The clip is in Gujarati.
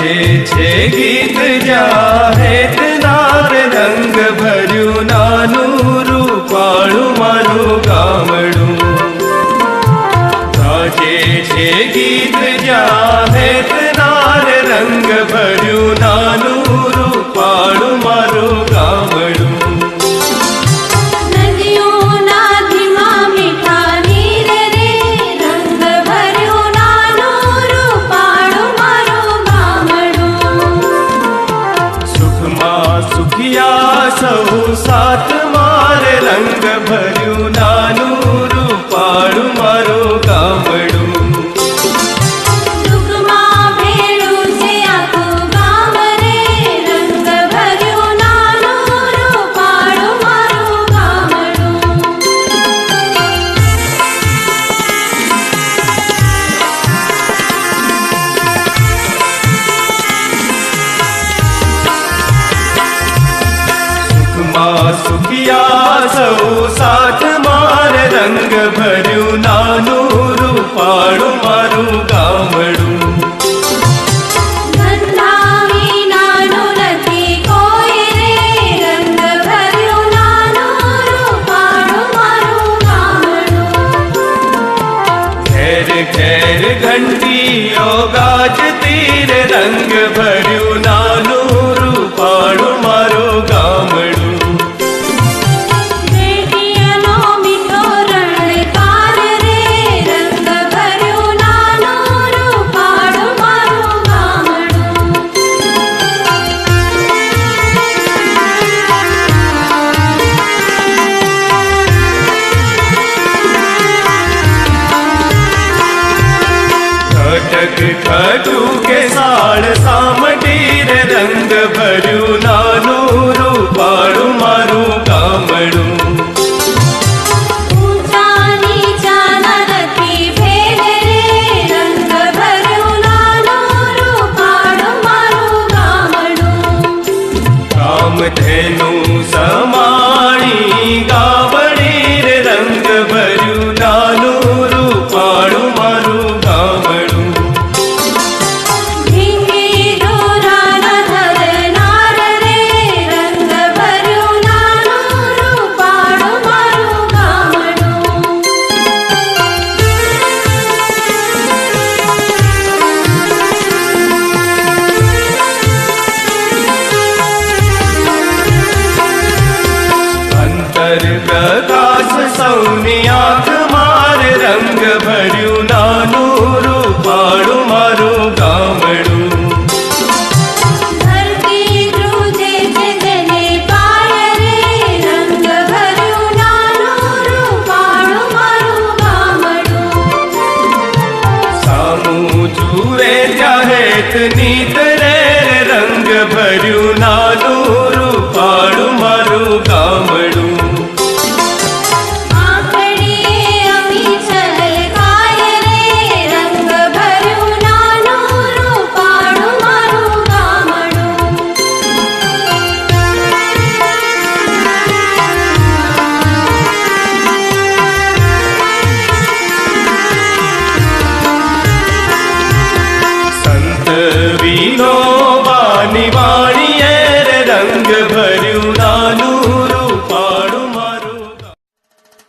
ગાજે છે ગીત જાહેત નાર રંગ ભર્યું નાનું રૂપાળું મારું ગામડું. ગાજે છે ગીત જાહેત નાર રંગ ભર્યું સુખમાં સુખિયા સૌ સાથ મારે રંગ ભર્યું નાનું રૂપાળું મારું ગામડું સૌ સાથ મારે રંગ ભર્યું નાનું રૂપાળું મારું ગામડું ઘેર વિનાનું નથી કોઈ ખટું કે સાડ સામટી અંતર પ્રકાશ સૌની આંખ నీలో